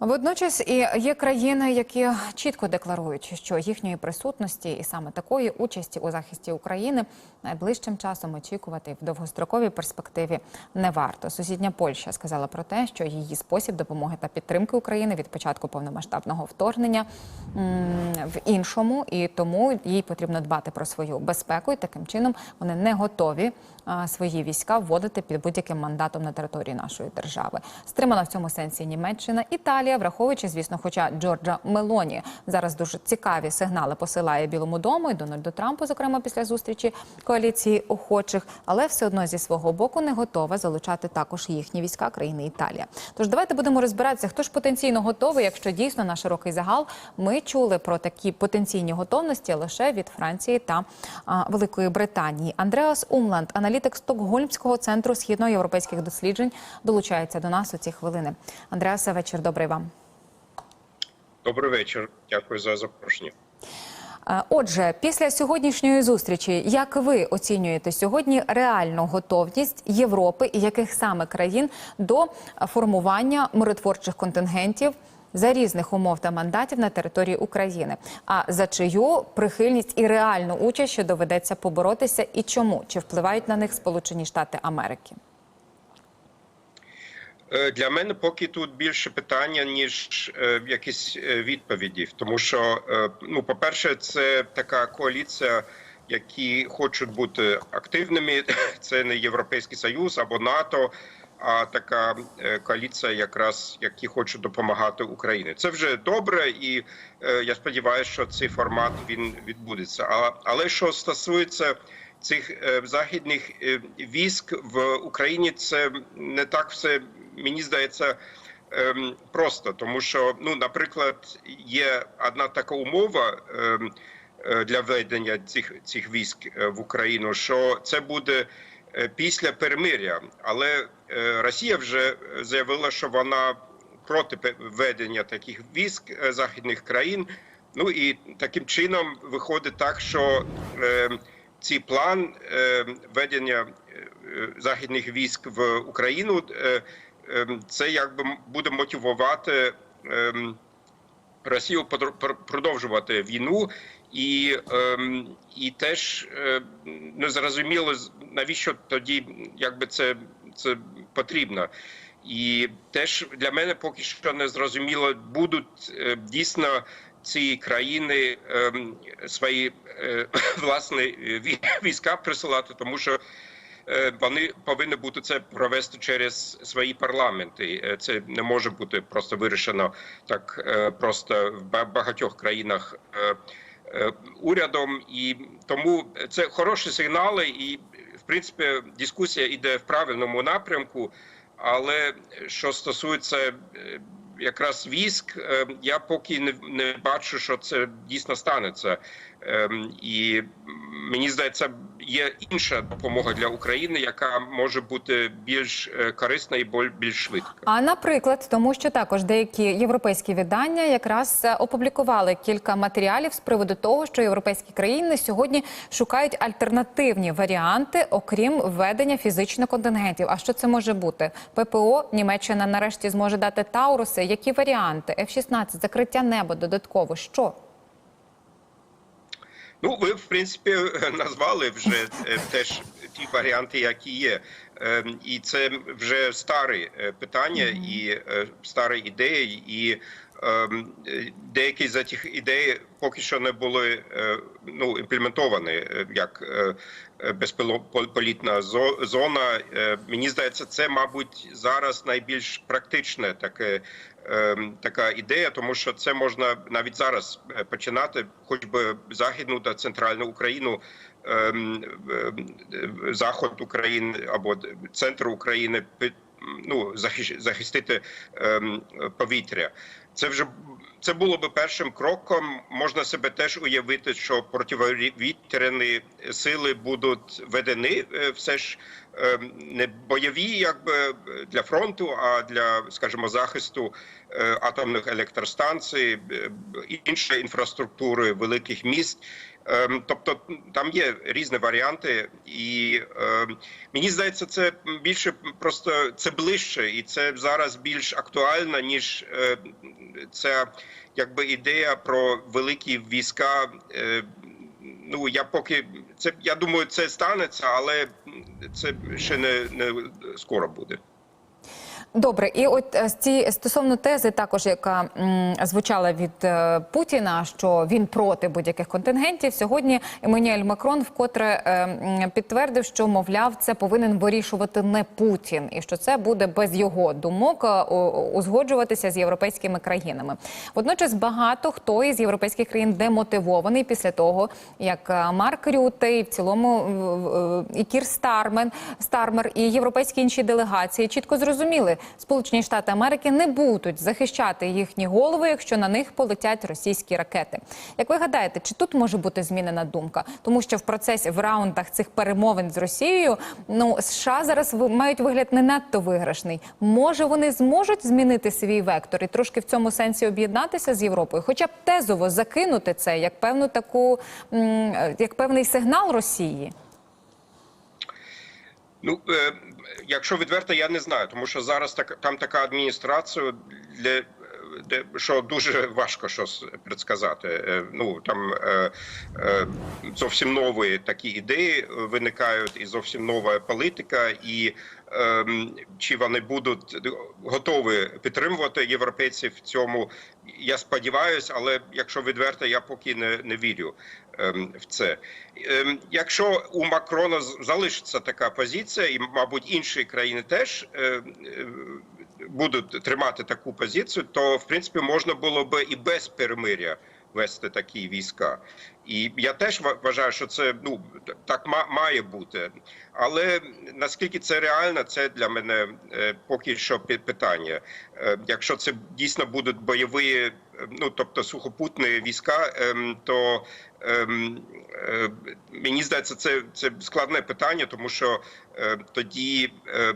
Водночас і є країни, які чітко декларують, що їхньої присутності і саме такої участі у захисті України найближчим часом очікувати в довгостроковій перспективі не варто. Сусідня Польща сказала про те, що її спосіб допомоги та підтримки України від початку повномасштабного вторгнення в іншому, і тому їй потрібно дбати про свою безпеку. І таким чином вони не готові свої війська вводити під будь-яким мандатом на території нашої держави. Стримана в цьому сенсі Німеччина, Італія, враховуючи, звісно, хоча Джорджа Мелоні зараз дуже цікаві сигнали посилає Білому дому і Дональду Трампу, зокрема після зустрічі коаліції охочих, але все одно зі свого боку не готова залучати також їхні війська країни Італія. Тож давайте будемо розбиратися, хто ж потенційно готовий, якщо дійсно на широкий загал ми чули про такі потенційні готовності лише від Франції та а, Великої Британії. Андреас Умланд, аналітик Стокгольмського центру східноєвропейських досліджень, долучається до нас у ці хвилини. Андреасе, вечір добрий вам. Добрий вечір. Дякую за запрошення. Е, Отже, після сьогоднішньої зустрічі, як ви оцінюєте сьогодні реальну готовність Європи і яких саме країн до формування миротворчих контингентів за різних умов та мандатів на території України? А за чию прихильність і реальну участь що доведеться поборотися, і чому чи впливають на них Сполучені Штати Америки? Е, Для мене поки тут більше питання ніж е, якісь е, відповіді, тому що ну, по-перше, це така коаліція, які хочуть бути активними. Це не Європейський Союз або НАТО, а така е, коаліція, якраз які хочуть допомагати Україні. Це вже добре, і е, я сподіваюся, що цей формат він відбудеться. А- Але що стосується цих е, західних військ в Україні, це не так все мені здається. ем, Просто тому, що ну, наприклад, є одна така умова ем, для введення цих цих військ в Україну, що це буде після перемиря. Але е, Росія вже заявила, що вона проти введення таких військ е, західних країн. Ну і таким чином виходить так, що е, цей план е, введення е, е, західних військ в Україну. Е, ем, це якби буде мотивувати ем, Росію продовжувати війну, і, ем, і теж е, не зрозуміло навіщо тоді якби це, це потрібно. І теж для мене поки що не зрозуміло, будуть е, дійсно ці країни ем, свої е, власні війська присилати, тому що е, вони повинні бути це провести через свої парламенти. Це не може бути просто вирішено так просто в багатьох країнах урядом, і тому це хороші сигнали, і в принципі дискусія йде в правильному напрямку. Але що стосується е, якраз військ, е, я поки не, не бачу, що це дійсно станеться. Ем, І мені здається, є інша допомога для України, яка може бути більш е, корисна і більш швидка. А наприклад, тому що також деякі європейські видання якраз е, опублікували кілька матеріалів з приводу того, що європейські країни сьогодні шукають альтернативні варіанти, окрім введення фізичних контингентів. А що це може бути? ППО Німеччина нарешті зможе дати Тауруси. Які варіанти? F-16, закриття неба додатково. Що? Ну, ви в принципі назвали вже е, теж ті варіанти, які є. Ем, І це вже старі е, питання і стара старі ідеї, і е, деякі з цих ідей поки що не були е, ну, імплементовані е, як е, безпілотна зона. Мені здається, це, мабуть, зараз найбільш практичне таке ем, така ідея, тому що це можна навіть зараз починати, хоч би західну та центральну Україну, ем, ем, заход України або центр України ну захистити ем, повітря. це вже це було би першим кроком. Можна себе теж уявити, що противовітряні сили будуть ведені е, все ж е, не бойові, якби для фронту, а для, скажімо, захисту е, атомних електростанцій, е, іншої інфраструктури великих міст. Ем, Тобто там є різні варіанти, і е, мені здається, це більше просто це ближче, і це зараз більш актуально, ніж е, ця якби ідея про великі війська. Е, ну я поки це я думаю, це станеться, але це ще не, не скоро буде. Добре, і от е, ці стосовно тези, також яка звучала від е, Путіна, що він проти будь-яких контингентів. Сьогодні Еммануель Макрон вкотре е, підтвердив, що мовляв, це повинен вирішувати не Путін, і що це буде без його думок узгоджуватися з європейськими країнами. Водночас багато хто із європейських країн демотивований після того, як Марк Рюте і в цілому і Кір Стармен Стармер і європейські інші делегації чітко зрозуміли, Сполучені Штати Америки не будуть захищати їхні голови, якщо на них полетять російські ракети. Як ви гадаєте, чи тут може бути змінена думка? Тому що в процесі в раундах цих перемовин з Росією ну США зараз мають вигляд не надто виграшний. Може, вони зможуть змінити свій вектор і трошки в цьому сенсі об'єднатися з Європою, хоча б тезово закинути це як певну таку як певний сигнал Росії. Ну е, якщо відверто, я не знаю, тому що зараз так там така адміністрація, для що дуже важко щось предсказати. Е, Ну там е, е, зовсім нові такі ідеї виникають, і зовсім нова політика, і е, чи вони будуть готові підтримувати європейців в цьому. Я сподіваюся, але якщо відверто, я поки не, не вірю ем, в це. Ем, Якщо у Макрона залишиться така позиція, і мабуть інші країни теж будуть тримати таку позицію, то в принципі можна було би і без перемиря вести такі війська. І я теж ва- вважаю, що це ну так ма- має бути. Але наскільки це реально, це для мене е, поки що питання. Е, Якщо це дійсно будуть бойові, е, ну тобто сухопутні війська, ем, то ем, мені здається, це, це складне питання, тому що тоді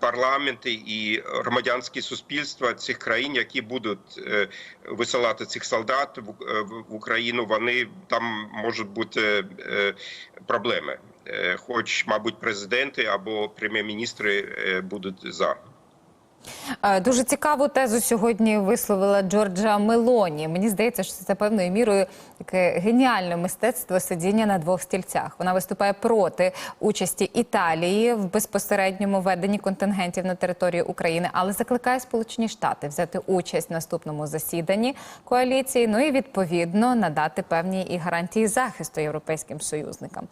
парламенти і громадянські суспільства цих країн, які будуть висилати цих солдат в Україну, вони там можуть бути е, проблеми. Е, Хоч, мабуть, президенти або прем'єр-міністри е, будуть за. Е, Дуже цікаву тезу сьогодні висловила Джорджа Мелоні. Мені здається, що це певною мірою таке геніальне мистецтво сидіння на двох стільцях. Вона виступає проти участі Італії в безпосередньому веденні контингентів на території України, але закликає Сполучені Штати взяти участь в наступному засіданні коаліції. Ну і відповідно надати певні і гарантії захисту європейським союзникам.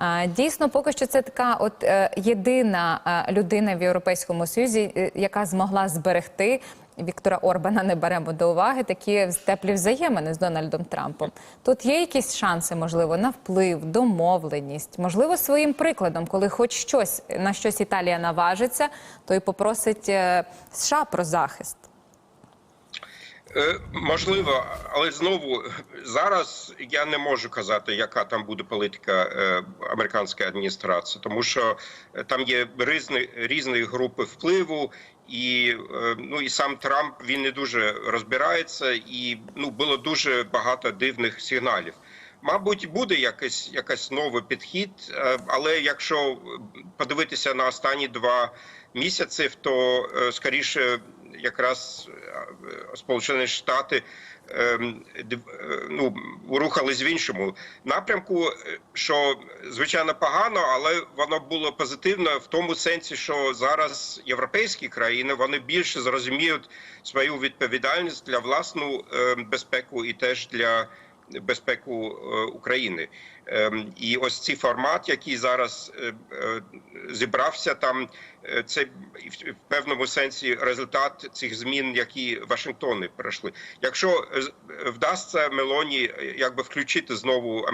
Е, Дійсно, поки що це така, от е, єдина людина в Європейському Союзі, яка змогла зберегти. Віктора Орбана не беремо до уваги такі теплі взаємини з Дональдом Трампом. Тут є якісь шанси, можливо, на вплив, домовленість, можливо, своїм прикладом, коли хоч щось на щось Італія наважиться, то й попросить е, США про захист. Е, Можливо, але знову зараз я не можу казати, яка там буде політика е, американської адміністрації, тому що е, там є різні різні групи впливу, і ну і сам Трамп він не дуже розбирається, і ну було дуже багато дивних сигналів. Мабуть, буде якийсь якийсь новий підхід, але якщо подивитися на останні два місяці, то скоріше якраз е, Сполучені Штати ем, е, ну, рухались в іншому напрямку, е, що звичайно погано, але воно було позитивно в тому сенсі, що зараз європейські країни вони більше зрозуміють свою відповідальність для власну е, безпеку і теж для безпеку е, України. Ем, І ось цей формат, який зараз е, е, зібрався там, це в- певному сенсі результат цих змін, які Вашингтони пройшли. Якщо вдасться Мелоні якби включити знову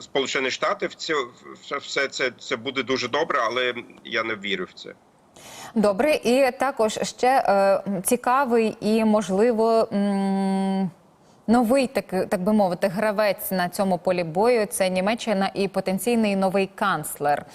Сполучені Штати в це все це, це буде дуже добре, але я не вірю в це. Добре, і також ще е, цікавий і можливо. м, Новий так, так би мовити, гравець на цьому полі бою це Німеччина і потенційний новий канцлер.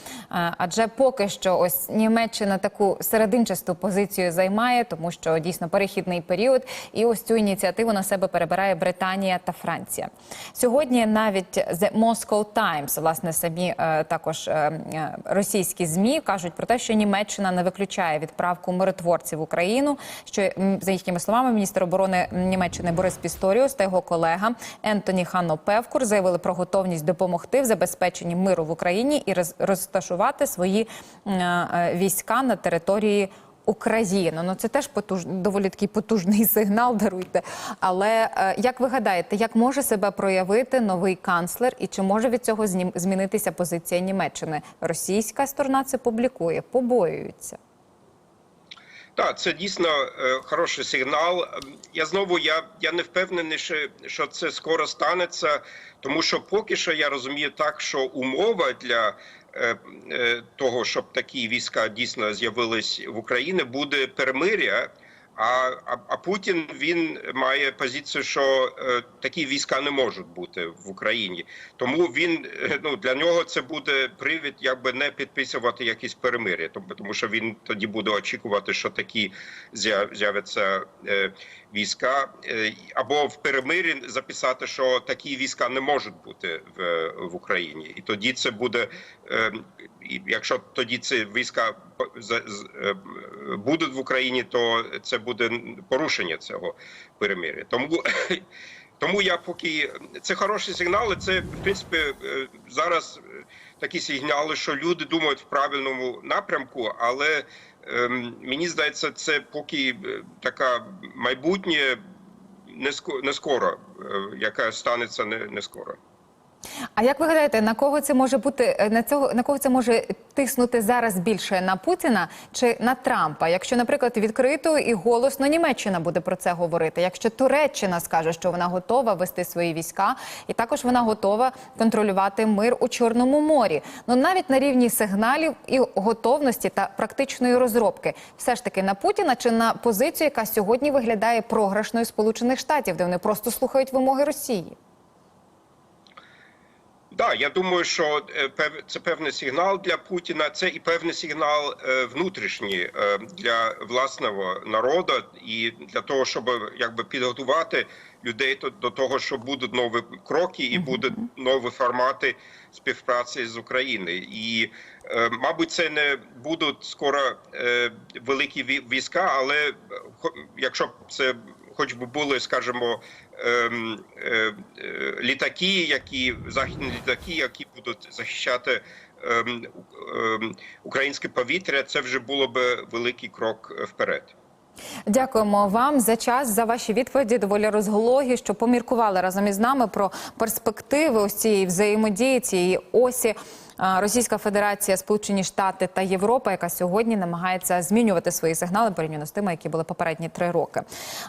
Адже поки що ось Німеччина таку серединчасту позицію займає, тому що дійсно перехідний період, і ось цю ініціативу на себе перебирає Британія та Франція. Сьогодні навіть The Moscow Times, власне, самі е, також е, е, російські змі кажуть про те, що Німеччина не виключає відправку миротворців в Україну. Що за їхніми словами, міністр оборони Німеччини Борис Пісторіус та його колега Ентоні Ханно Певкур заявили про готовність допомогти в забезпеченні миру в Україні і роз- розташувати свої е, війська на території. України, ну це теж потуж доволі такий потужний сигнал. Даруйте. Але е, як ви гадаєте, як може себе проявити новий канцлер, і чи може від цього змінитися позиція Німеччини? Російська сторона це публікує, побоюються. Так, це дійсно е, хороший сигнал. Ем, Я знову я, я не впевнений, що, що це скоро станеться, тому що поки що я розумію так, що умова для е, е, того, щоб такі війська дійсно з'явились в Україні, буде перемиря. А, а, а Путін він має позицію, що е, такі війська не можуть бути в Україні. Тому він е, ну для нього це буде привід, якби не підписувати якісь перемир'я, тому, тому що він тоді буде очікувати, що такі з'яв- з'являться е, війська, е, або в перемир'ї записати, що такі війська не можуть бути в, в Україні, і тоді це буде. Е, якщо тоді ці війська е, будуть в Україні, то це буде порушення цього перемир'я. Тому тому я поки це хороші сигнали. Це в принципі зараз такі сигнали, що люди думають в правильному напрямку, але ем, мені здається, це поки е, така майбутнє не ско- не скоро, е, яка станеться не, не скоро. А як ви гадаєте, на кого це може бути е, на цього на кого це може тиснути зараз більше на Путіна чи на Трампа? Якщо, наприклад, відкрито і голосно Німеччина буде про це говорити, якщо Туреччина скаже, що вона готова вести свої війська, і також вона готова контролювати мир у Чорному морі. Ну навіть на рівні сигналів і готовності та практичної розробки, все ж таки на Путіна чи на позицію, яка сьогодні виглядає програшною Сполучених Штатів, де вони просто слухають вимоги Росії. Да, я думаю, що е, це певний сигнал для Путіна. Це і певний сигнал е, внутрішній е, для власного народу, і для того, щоб якби підготувати людей до, того, що будуть нові кроки і будуть нові формати співпраці з Україною. І мабуть, це не будуть скоро великі війська, але якщо це хоч би були, скажімо, ем, е, е, літаки, які західні літаки, які будуть захищати ем, ем, українське повітря, це вже було б великий крок вперед. Дякуємо вам за час, за ваші відповіді. Доволі розгологі, що поміркували разом із нами про перспективи ось цієї взаємодії, цієї осі. Російська Федерація, Сполучені Штати та Європа, яка сьогодні намагається змінювати свої сигнали порівняно з тими, які були попередні три роки.